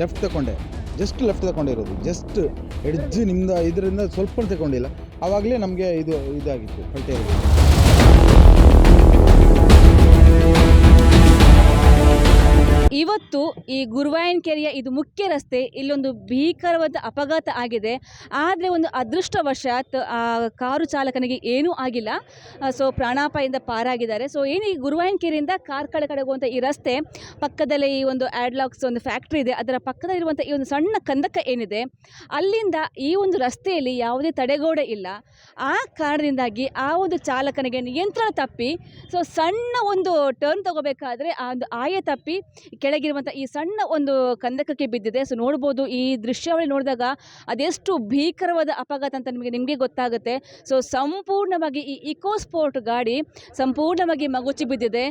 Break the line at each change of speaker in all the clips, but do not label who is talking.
Left ತಗೊಂಡೆ. Just left ತಗೊಂಡಿರೋದು just edge ನಿಮ್ದು ಇದರಿಂದ ಸ್ವಲ್ಪ ತಗೊಂಡಿಲ್ಲ. ಆವಾಗಲೇ ನಮಗೆ ಇದು, ಇದಾಗಿತ್ತು, ಪಲ್ಟಿ
ಈ ಗುರುವಾಯನ್ ಕೆರೆಯ ಇದು ಮುಖ್ಯ ರಸ್ತೆ, ಇಲ್ಲೊಂದು ಭೀಕರವಾದ ಅಪಘಾತ ಆಗಿದೆ. ಆದರೆ ಒಂದು ಅದೃಷ್ಟವಶಾತ್, ಆ ಕಾರು ಚಾಲಕನಿಗೆ ಏನೂ ಆಗಿಲ್ಲ. ಸೊ ಪ್ರಾಣಾಪಾಯದಿಂದ ಪಾರಾಗಿದ್ದಾರೆ. ಸೊ ಏನು ಈ ಗುರುವಾಯನ್ ಕೆರೆಯಿಂದ ಕಾರ್ಕಳ ಕಡೆ ಹೋಗುವಂಥ ಈ ರಸ್ತೆ, ಪಕ್ಕದಲ್ಲೇ ಈ ಒಂದು ಆಡ್ಲಾಕ್ಸ್ ಒಂದು ಫ್ಯಾಕ್ಟ್ರಿ ಇದೆ. ಅದರ ಪಕ್ಕದಲ್ಲಿರುವಂಥ ಈ ಒಂದು ಸಣ್ಣ ಕಂದಕ ಏನಿದೆ, ಅಲ್ಲಿಂದ ಈ ಒಂದು ರಸ್ತೆಯಲ್ಲಿ ಯಾವುದೇ ತಡೆಗೋಡೆ ಇಲ್ಲ. ಆ ಕಾರಣದಿಂದಾಗಿ ಆ ಒಂದು ಚಾಲಕನಿಗೆ ನಿಯಂತ್ರಣ ತಪ್ಪಿ, ಸೊ ಸಣ್ಣ ಒಂದು ಟರ್ನ್ ತಗೋಬೇಕಾದ್ರೆ ಆ ಒಂದು ಆಯ ತಪ್ಪಿ ಕೆಳಗಿರುವಂಥ ಈ ಸಣ್ಣ ಒಂದು ಕಂದಕಕ್ಕೆ ಬಿದ್ದಿದೆ. ಸೊ ನೋಡ್ಬೋದು ಈ ದೃಶ್ಯಾವಳಿ ನೋಡಿದಾಗ ಅದೆಷ್ಟು ಭೀಕರವಾದ ಅಪಘಾತ ಅಂತ ನಿಮಗೆ ನಿಮಗೆ ಗೊತ್ತಾಗುತ್ತೆ. ಸೊ ಸಂಪೂರ್ಣವಾಗಿ ಈ ಇಕೋ ಸ್ಪೋರ್ಟ್ ಗಾಡಿ ಸಂಪೂರ್ಣವಾಗಿ ಮಗುಚಿ ಬಿದ್ದಿದೆ.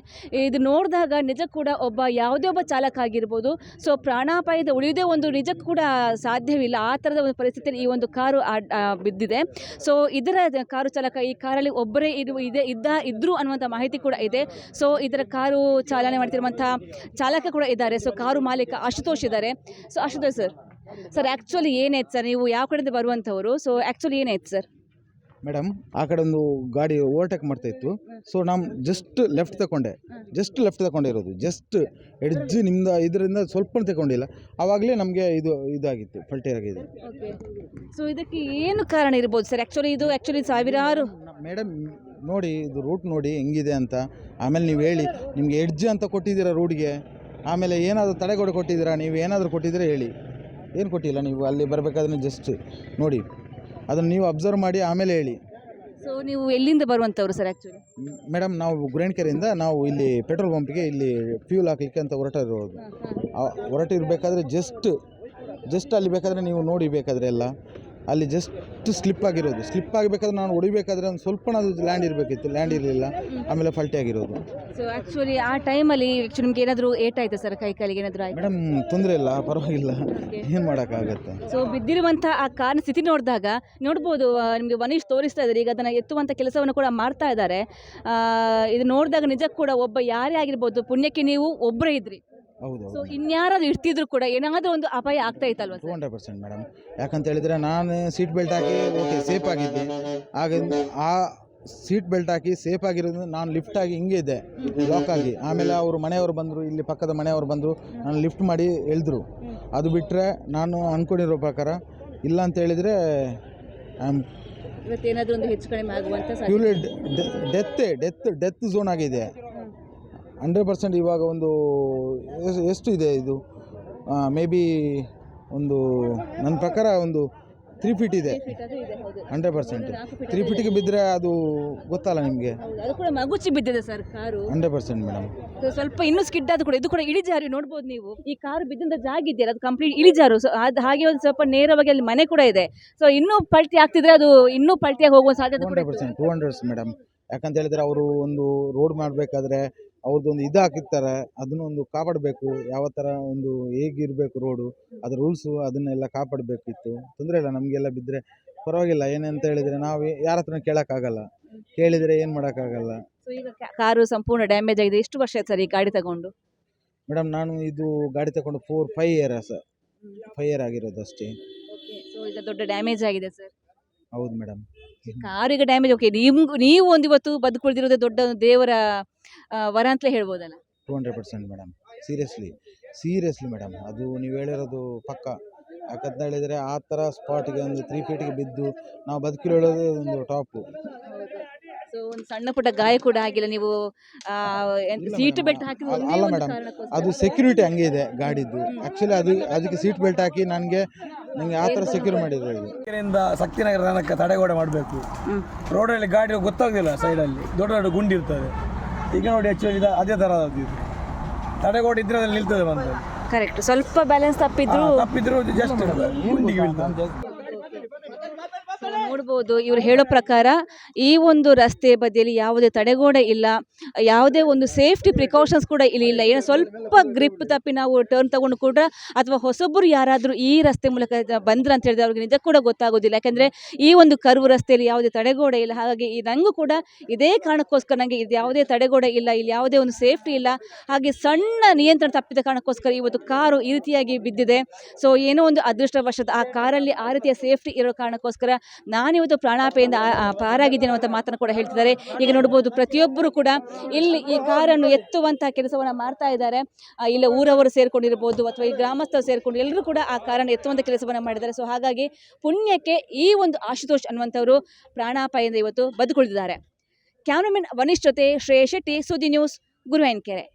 ಇದು ನೋಡಿದಾಗ ನಿಜ ಕೂಡ ಒಬ್ಬ, ಯಾವುದೇ ಒಬ್ಬ ಚಾಲಕ ಆಗಿರ್ಬೋದು. ಸೊ ಪ್ರಾಣಾಪಾಯದ ಉಳಿಯೋದೇ ಒಂದು ನಿಜಕ್ಕೂ ಕೂಡ ಸಾಧ್ಯವಿಲ್ಲ. ಆ ಥರದ ಒಂದು ಪರಿಸ್ಥಿತಿಯಲ್ಲಿ ಈ ಒಂದು ಕಾರು ಬಿದ್ದಿದೆ. ಸೊ ಇದರ ಕಾರು ಚಾಲಕ, ಈ ಕಾರಲ್ಲಿ ಒಬ್ಬರೇ ಇರು, ಇದೆ, ಇದ್ದ, ಇದ್ರು ಅನ್ನುವಂಥ ಮಾಹಿತಿ ಕೂಡ ಇದೆ. ಸೊ ಇದರ ಕಾರು ಚಾಲನೆ ಮಾಡ್ತಿರುವಂಥ ಚಾಲಕ ಕೂಡ ಇದ್ದಾರೆ. ಸೊ ಕಾರು ಮಾಲೀಕ? ಆಶುತೋಷ್ ಇದ್ದಾರೆ. So Ashutosh sir sir actually ಏನಾಯ್ತು ಸರ್ ನೀವು ಯಾವ ಕಡೆಯಿಂದ ಬರುವಂಥವರು? ಸೊ ಆ್ಯಕ್ಚುಲಿ ಏನಾಯ್ತು ಸರ್
ಮೇಡಮ್ ಆ ಕಡೆ ಒಂದು ಗಾಡಿ ಓವರ್ಟೇಕ್ ಮಾಡ್ತಾ ಇತ್ತು. ಸೊ ನಾವು ಜಸ್ಟ್ ಲೆಫ್ಟ್ ತಗೊಂಡೆ ಜಸ್ಟ್ ಲೆಫ್ಟ್ ತಗೊಂಡಿರೋದು ಜಸ್ಟ್ ಎಡ್ಜ್ ನಿಮ್ದು ಇದರಿಂದ ಸ್ವಲ್ಪ ತಗೊಂಡಿಲ್ಲ ಆವಾಗಲೇ ನಮಗೆ ಇದು ಇದಾಗಿತ್ತು ಪಲ್ಟಿ ಆಗಿದೆ.
ಸೊ ಇದಕ್ಕೆ ಏನು ಕಾರಣ ಇರ್ಬೋದು ಸರ್ ಆ್ಯಕ್ಚುಲಿ ಇದು ಆ್ಯಕ್ಚುಲಿ ಸಾವಿರಾರು.
ಮೇಡಮ್ ನೋಡಿ ಇದು ರೂಟ್ ನೋಡಿ ಹೆಂಗಿದೆ ಅಂತ. ಆಮೇಲೆ ನೀವು ಹೇಳಿ ನಿಮಗೆ ಎಡ್ಜ್ ಅಂತ ಕೊಟ್ಟಿದ್ದೀರಾ ರೋಡ್ಗೆ ಆಮೇಲೆ ಏನಾದರೂ ತಡೆಗೋಡೆ ಕೊಟ್ಟಿದ್ದೀರಾ? ನೀವು ಏನಾದರೂ ಕೊಟ್ಟಿದ್ದರೆ ಹೇಳಿ. ಏನು ಕೊಟ್ಟಿಲ್ಲ ನೀವು? ಅಲ್ಲಿ ಬರಬೇಕಾದ್ರೆ ಜಸ್ಟ್ ನೋಡಿ. ಅದನ್ನು ನೀವು ಅಬ್ಸರ್ವ್ ಮಾಡಿ ಆಮೇಲೆ ಹೇಳಿ.
ಸೊ ನೀವು ಎಲ್ಲಿಂದ ಬರುವಂಥವ್ರು ಸರ್ ಆ್ಯಕ್ಚುಲಿ
ಮೇಡಮ್ ನಾವು ಗುರೇಣ್ಕೆರೆಯಿಂದ ನಾವು ಇಲ್ಲಿ ಪೆಟ್ರೋಲ್ ಪಂಪ್ಗೆ ಇಲ್ಲಿ ಫ್ಯೂಲ್ ಹಾಕಲಿಕ್ಕೆ ಅಂತ ಹೊರಟಿರೋದು ಹೊರಟಿರಬೇಕಾದ್ರೆ ಜಸ್ಟ್ ಜಸ್ಟ್ ಅಲ್ಲಿ ಬೇಕಾದರೆ ನೀವು ನೋಡಿ ಬೇಕಾದರೆ ಎಲ್ಲ. ಅಲ್ಲಿ ಜಸ್ಟ್ ಸ್ಲಿಪ್ ಆಗಿರೋದು. ಸ್ಲಿಪ್ ಆಗಬೇಕಾದ್ರೆ ನಾನು ಹೊಡಿಬೇಕಾದ್ರೆ ಒಂದು ಸ್ವಲ್ಪ ಲ್ಯಾಂಡ್ ಇರಬೇಕಿತ್ತು. ಲ್ಯಾಂಡ್ ಇರಲಿಲ್ಲ. ಆಮೇಲೆ ಫಲ್ಟಿ ಆಗಿರೋದು.
ಸೊ ಆ್ಯಕ್ಚುಲಿ ಆ ಟೈಮಲ್ಲಿ ಆ್ಯಕ್ಚುಲಿ ನಿಮ್ಗೆ ಏನಾದರೂ ಏಟ್ ಆಯ್ತಾ ಸರ್ ಕೈ ಕಾಲಿಗೆ ಏನಾದರೂ ಆಯ್ತು?
ಮೇಡಮ್ ತೊಂದರೆ ಇಲ್ಲ. ಪರವಾಗಿಲ್ಲ. ಏನು ಮಾಡೋಕ್ಕಾಗತ್ತೆ?
ಸೊ ಬಿದ್ದಿರುವಂಥ ಆ ಕಾರ್ನ ಸ್ಥಿತಿ ನೋಡಿದಾಗ ನೋಡ್ಬೋದು ಆ, ನಿಮಗೆ ಮನೀಶ್ ತೋರಿಸ್ತಾ ಇದ್ದಾರೆ ಈಗ ಅದನ್ನು ಎತ್ತುವಂಥ ಕೆಲಸವನ್ನು ಕೂಡ ಮಾಡ್ತಾ ಇದ್ದಾರೆ ಇದು ನೋಡಿದಾಗ ನಿಜಕ್ಕೂ ಕೂಡ ಒಬ್ಬ ಯಾರೇ ಆಗಿರ್ಬೋದು ಪುಣ್ಯಕ್ಕೆ ನೀವು ಒಬ್ಬರೇ ಇದ್ರಿ.
ಹೌದು
ಸೊ ಇನ್ಯಾರಾದ್ರೂ ಇರ್ತಿದ್ರು ಕೂಡ ಏನಾದ್ರೂ ಒಂದು ಅಪಾಯ ಆಗ್ತಾ ಇತ್ತಲ್ವಾ
two
sir
hundred percent madam ಯಾಕಂತ ಹೇಳಿದ್ರೆ ನಾನು ಸೀಟ್ ಬೆಲ್ಟ್ ಹಾಕಿ ಓಕೆ ಸೇಫ್ ಆಗಿದ್ದೆ. ಆಗ ಆ ಸೀಟ್ ಬೆಲ್ಟ್ ಹಾಕಿ ಸೇಫ್ ಆಗಿರೋದು ನಾನು ಲಿಫ್ಟ್ ಆಗಿ ಹಿಂಗೆ ಇದ್ದೆ ಲಾಕ್ ಆಗಿ. ಆಮೇಲೆ ಅವರು ಮನೆಯವರು ಬಂದರು ಇಲ್ಲಿ ಪಕ್ಕದ ಮನೆಯವರು ಬಂದರು ನಾನು ಲಿಫ್ಟ್ ಮಾಡಿ ಎಳೆದ್ರು. ಅದು ಬಿಟ್ಟರೆ ನಾನು ಅಂದ್ಕೊಂಡಿರೋ ಪ್ರಕಾರ ಇಲ್ಲ ಅಂತ ಹೇಳಿದರೆ
ಇವತ್ತೇನಾದರೂ ಒಂದು ಹೆಚ್ಚು ಕಡಿಮೆ ಆಗುವಂಥ death
purely death death zone ಆಗಿದೆ. ಹಂಡ್ರೆಡ್ ಪರ್ಸೆಂಟ್ ಇವಾಗ ಒಂದು ಎಷ್ಟು ಇದೆ ಇದು? ಮೇ ಬಿ ಒಂದು ನನ್ನ ಪ್ರಕಾರ ಒಂದು ತ್ರೀ ಫೀಟ್ ಇದೆ.
ಅದು.
Hundred percent. ತ್ರೀ ಫೀಟಿಗೆ ಬಿದ್ದರೆ ಅದು ಗೊತ್ತಲ್ಲ ನಿಮಗೆ?
ಅದು ಕೂಡ ಮಗುಚಿ ಬಿದ್ದಿದೆ sir car.
Hundred percent madam.
So ಸ್ವಲ್ಪ ಇನ್ನೂ ಸ್ಕಿಡ್ ಆದ ಕೂಡ ಇದು ಕೂಡ ಇಳಿಜಾರು ನೋಡ್ಬೋದು ನೀವು. ಈ ಕಾರು ಬಿದ್ದಿಂದ ಜಾಗ ಇದೆಯಲ್ಲ ಅದು ಕಂಪ್ಲೀಟ್ ಇಳಿಜಾರು. ಸೊ ಅದು ಹಾಗೆ ಒಂದು ಸ್ವಲ್ಪ ನೇರವಾಗಿ ಅಲ್ಲಿ ಮನೆ ಕೂಡ ಇದೆ. ಸೊ ಇನ್ನೂ ಪಲ್ಟಿ ಆಗ್ತಿದ್ರೆ ಅದು ಇನ್ನೂ ಪಲ್ಟಿಯಾಗಿ ಹೋಗುವ ಸಾಧ್ಯತೆ
hundred. Percent two hundreds madam. ಯಾಕಂತ ಹೇಳಿದ್ರೆ ಅವರು ಒಂದು ರೋಡ್ ಮಾಡಬೇಕಾದ್ರೆ ಅವ್ರದ್ದು ಒಂದು ಇದು ಹಾಕಿರ್ತಾರೆ ಅದನ್ನೊಂದು ಕಾಪಾಡಬೇಕು ಯಾವ ಥರ ಒಂದು ಹೇಗಿರಬೇಕು ರೋಡು ಅದ್ರ ರೂಲ್ಸು ಅದನ್ನೆಲ್ಲ ಕಾಪಾಡಬೇಕಿತ್ತು. ತೊಂದರೆ ಇಲ್ಲ ನಮಗೆಲ್ಲ ಬಿದ್ದರೆ ಪರವಾಗಿಲ್ಲ ಏನಂತ ಹೇಳಿದರೆ ನಾವು ಯಾರ ಹತ್ರ ಕೇಳೋಕ್ಕಾಗಲ್ಲ. ಕೇಳಿದರೆ ಏನು ಮಾಡೋಕ್ಕಾಗಲ್ಲ.
ಸೊ ಈಗ ಕಾರು ಸಂಪೂರ್ಣ ಡ್ಯಾಮೇಜ್ ಆಗಿದೆ. ಎಷ್ಟು ವರ್ಷ ಆಯ್ತು ಸರ್ ಈ ಗಾಡಿ ತಗೊಂಡು?
ಮೇಡಮ್ ನಾನು ಇದು ಗಾಡಿ ತಗೊಂಡು four five year sir five year ಆಗಿರೋದು ಅಷ್ಟೇ
ಸೊ ಈಗ ದೊಡ್ಡ ಡ್ಯಾಮೇಜ್ ಆಗಿದೆ ಸರ್
ಹೌದು ಮೇಡಮ್
ಕಾರಿಗೆ ಡ್ಯಾಮೇಜ್ ಓಕೆ ನಿಮ್ಗೆ ನೀವು ಒಂದು ಇವತ್ತು ಬದುಕುಳಿದಿರೋದೇ ದೊಡ್ಡ ದೇವರ ಆ, ವರ ಅಂತಲೇ ಹೇಳ್ಬೋದಲ್ಲ?
Two hundred percent madam seriously seriously madam ಅದು ನೀವು ಹೇಳಿರೋದು ಪಕ್ಕ. ಯಾಕಂತ ಹೇಳಿದರೆ ಆ ಥರ ಸ್ಪಾಟಿಗೆ ಒಂದು ತ್ರೀ ಫೀಟಿಗೆ ಬಿದ್ದು ನಾವು ಬದುಕಿರೋದು ಒಂದು ಟಾಪು
ಸೊ ಒಂದು ಸಣ್ಣ ಪುಟ್ಟ ಗಾಯ ಕೂಡ ಆಗಿಲ್ಲ. ನೀವು
ಇಲ್ಲ
ಸೀಟ್
madam.
ಬೆಲ್ಟ್ ಹಾಕಿ
ಅಲ್ಲ- ಅಲ್ಲ madam. ಅದು ಸೆಕ್ಯೂರಿಟಿ ಹಂಗೆ ಇದೆ ಗಾಡಿದ್ದು. ಆ್ಯಕ್ಚುಲಿ ಅದು ಅದಕ್ಕೆ ಸೀಟ್ ಬೆಲ್ಟ್ ಹಾಕಿ ನನಗೆ ನನಗೆ ಆ ಥರ ಸೆಕ್ಯೂರ್
ಮಾಡಿದ್ರೆ ಶಕ್ತಿನಗರ ತನಕ ತಡೆಗೋಡೆ ಮಾಡಬೇಕು. ರೋಡಲ್ಲಿ ಗಾಡಿ ಗೊತ್ತಾಗೋದಿಲ್ಲ ಸೈಡಲ್ಲಿ. ದೊಡ್ಡ ದೊಡ್ಡ ಗುಂಡಿ ಇರ್ತದೆ. ಈಗ ನೋಡಿ ಆ್ಯಕ್ಚುಲಿ ಇದು ಅದೇ ಥರ ಇದು ತಡೆಗೋಡೆ ಇದ್ರೆ ಅದ್ರಲ್ಲಿ ನಿಲ್ತದೆ ಬಂದು.
ಕರೆಕ್ಟ್ ಸ್ವಲ್ಪ ಬ್ಯಾಲೆನ್ಸ್ ತಪ್ಪಿದ್ರು
ತಪ್ಪಿದ್ರು ಜಸ್ಟ್ ಗುಂಡಿಗೆ ಬೀಳ್ತದೆ.
ನೋಡ್ಬೋದು. ಇವರು ಹೇಳೋ ಪ್ರಕಾರ ಈ ಒಂದು ರಸ್ತೆ ಬದಿಯಲ್ಲಿ ಯಾವುದೇ ತಡೆಗೋಡೆ ಇಲ್ಲ. ಯಾವುದೇ ಒಂದು ಸೇಫ್ಟಿ ಪ್ರಿಕಾಷನ್ಸ್ ಕೂಡ ಇಲ್ಲಿ ಇಲ್ಲ. ಏನೋ ಸ್ವಲ್ಪ ಗ್ರಿಪ್ ತಪ್ಪಿ ನಾವು ಟರ್ನ್ ತಗೊಂಡು ಕೂಡ ಅಥವಾ ಹೊಸೊಬ್ಬರು ಯಾರಾದರೂ ಈ ರಸ್ತೆ ಮೂಲಕ ಬಂದ್ರೆ ಅಂತ ಹೇಳಿದ್ರೆ ಅವ್ರಿಗೆ ನಿಜ ಕೂಡ ಗೊತ್ತಾಗೋದಿಲ್ಲ. ಯಾಕಂದರೆ ಈ ಒಂದು ಕರ್ವು ರಸ್ತೆಯಲ್ಲಿ ಯಾವುದೇ ತಡೆಗೋಡೆ ಇಲ್ಲ. ಹಾಗಾಗಿ ಈ ನಂಗೂ ಕೂಡ ಇದೇ ಕಾರಣಕ್ಕೋಸ್ಕರ ನನಗೆ ಇದು ಯಾವುದೇ ತಡೆಗೋಡೆ ಇಲ್ಲ. ಇಲ್ಲಿ ಯಾವುದೇ ಒಂದು ಸೇಫ್ಟಿ ಇಲ್ಲ. ಹಾಗೆ ಸಣ್ಣ ನಿಯಂತ್ರಣ ತಪ್ಪಿದ ಕಾರಣಕ್ಕೋಸ್ಕರ ಇವತ್ತು ಕಾರು ಈ ರೀತಿಯಾಗಿ ಬಿದ್ದಿದೆ. ಸೊ ಏನೋ ಒಂದು ಅದೃಷ್ಟವಶದ ಆ ಕಾರಲ್ಲಿ ಆ ರೀತಿಯ ಸೇಫ್ಟಿ ಇರೋ ಕಾರಣಕ್ಕೋಸ್ಕರ ನಾನಿವತ್ತು ಪ್ರಾಣಾಪೆಯಿಂದ ಪಾರಾಗಿದ್ದೇನೆ ಅಂತ ಮಾತನ್ನು ಕೂಡ ಹೇಳ್ತಿದ್ದಾರೆ. ಈಗ ನೋಡ್ಬೋದು ಪ್ರತಿಯೊಬ್ಬರು ಕೂಡ ಇಲ್ಲಿ ಈ ಕಾರನ್ನು ಎತ್ತುವಂತಹ ಕೆಲಸವನ್ನು ಮಾಡ್ತಾ ಇದ್ದಾರೆ. ಇಲ್ಲ ಊರವರು ಸೇರ್ಕೊಂಡಿರ್ಬೋದು ಅಥವಾ ಈ ಗ್ರಾಮಸ್ಥರು ಸೇರ್ಕೊಂಡು ಎಲ್ಲರೂ ಕೂಡ ಆ ಕಾರನ್ನು ಎತ್ತುವಂಥ ಕೆಲಸವನ್ನು ಮಾಡಿದ್ದಾರೆ. ಸೊ ಹಾಗಾಗಿ ಪುಣ್ಯಕ್ಕೆ ಈ ಒಂದು ಆಶುತೋಷ್ ಅನ್ನುವಂಥವರು ಪ್ರಾಣಾಪಾಯದಿಂದ ಇವತ್ತು ಬದುಕುಳಿದಿದ್ದಾರೆ. ಕ್ಯಾಮ್ರಾಮನ್ ವನಿಷ್ ಜೊತೆ ಶ್ರೇಯಸ್ ಶೆಟ್ಟಿ, ಸುದ್ದಿ ನ್ಯೂಸ್ ಗುರುವಾಯನ್ಕೆರೆ